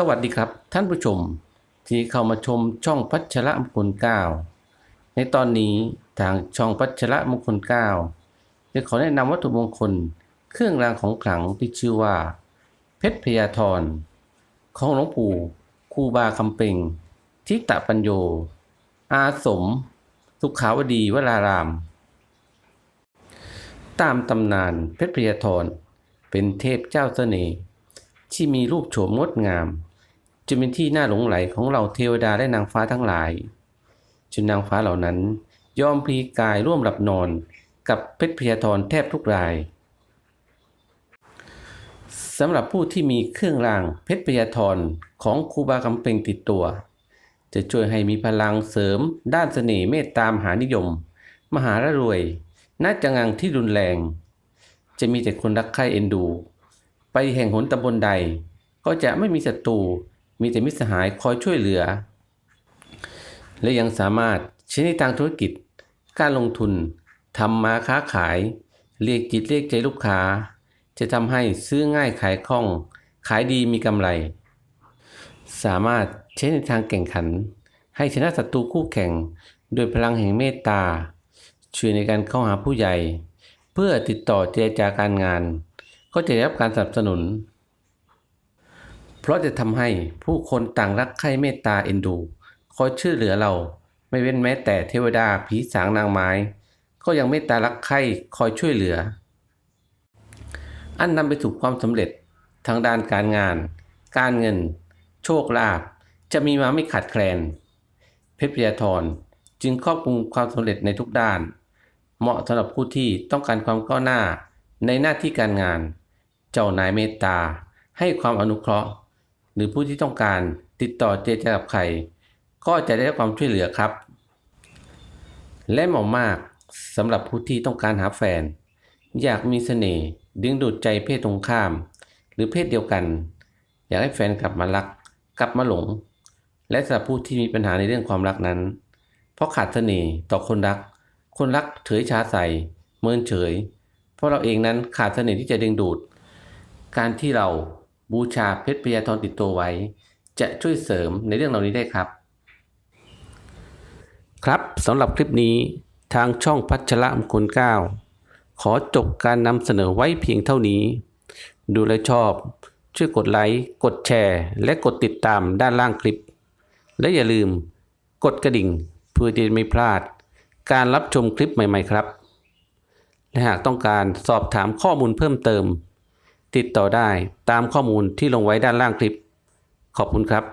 สวัสดีครับท่านผู้ชมที่เข้ามาชมช่องพัชระมงคลเก้าในตอนนี้ทางช่องพัชระมงคลเก้าจะขอแนะนำวัตถุมงคลเครื่องรางของขลังที่ชื่อว่า เพชรพยาธรของหลวงปู่ครูบาคำเปงทิตะปัญโย อาสม สุขาวดีวราราม ตามตำนานเพชรพยาธรเป็นเทพเจ้าเสน่ห์ ที่มีรูปโฉมงดงามจะเป็นที่น่าหลงไหลของเราเทวดาและนางฟ้าทั้งหลายจนนางฟ้าเหล่านั้นยอมพลีกายร่วมหลับนอนกับเพชรพยาธรแทบทุกรายสำหรับผู้ที่มีเครื่องรางเพชรพยาธรของครูบาคำเปงติดตัว จะช่วยให้มีพลังเสริม ด้านเสน่ห์เมตตามหานิยม มหาระรวยน่าจะงังที่รุนแรง จะมีแต่คนรักใคร่เอ็นดู ไปแห่งหนตำบลใด ก็จะไม่มีศัตรูมีแต่มิตรสหายคอยช่วยเหลือ และยังสามารถใช้ในทางธุรกิจ การลงทุนทำมาค้าขาย เรียกจิตเรียกใจลูกค้า จะทำให้ซื้อง่ายขายคล่อง ขายดีมีกำไร สามารถใช้ในทางแข่งขัน ให้ชนะศัตรูคู่แข่ง โดยพลังแห่งเมตตา ช่วยในการเข้าหาผู้ใหญ่ เพื่อติดต่อเจรจาการงาน ก็จะได้รับการสนับสนุน เพราะจะทำให้ผู้คนต่างรักใคร่เมตตาเอ็นดู คอยช่วยเหลือเรา ไม่เว้นแม้แต่เทวดาผีสางนางไม้ ก็ยังเมตตารักใคร่คอยช่วยเหลือ อันนำไปสู่ความสำเร็จทางด้านการงาน การเงิน โชคลาภจะมีมาไม่ขาดแคลน เพชรพยาธรจึงครอบคลุมความสำเร็จในทุกด้าน เหมาะสำหรับผู้ที่ต้องการความก้าวหน้าในหน้าที่การงาน เจ้านายเมตตา ให้ความอนุเคราะห์ หรือผู้ที่ต้องการติดต่อเจรจากับใคร ก็จะได้รับความช่วยเหลือครับ และเหมาะมากสำหรับผู้ที่ต้องการหาแฟน อยากมีเสน่ห์ดึงดูดใจเพศตรงข้าม หรือเพศเดียวกัน อยากให้แฟนกลับมารัก กลับมาหลง และสำหรับผู้ที่มีปัญหาในเรื่องความรักนั้น เพราะขาดเสน่ห์ต่อคนรัก คนรักเฉยชาใสเมินเฉย เพราะเราเองนั้นขาดเสน่ห์ที่จะดึงดูด การที่เราบูชาเพชรพยาธรติดตัวไว้ จะช่วยเสริมในเรื่องเหล่านี้ได้ครับ ครับสำหรับคลิปนี้ทางช่องพัชระมงคลเก้าขอจบการนำเสนอไว้เพียงเท่านี้ ดูแลชอบ ช่วยกดไลค์ กดแชร์ และกดติดตามด้านล่างคลิป และอย่าลืมกดกระดิ่งเพื่อจะไม่พลาด การรับชมคลิปใหม่ๆครับ และหากต้องการสอบถามข้อมูลเพิ่มเติม ติดต่อได้ตามข้อมูลที่ลงไว้ด้านล่างคลิป ขอบคุณครับ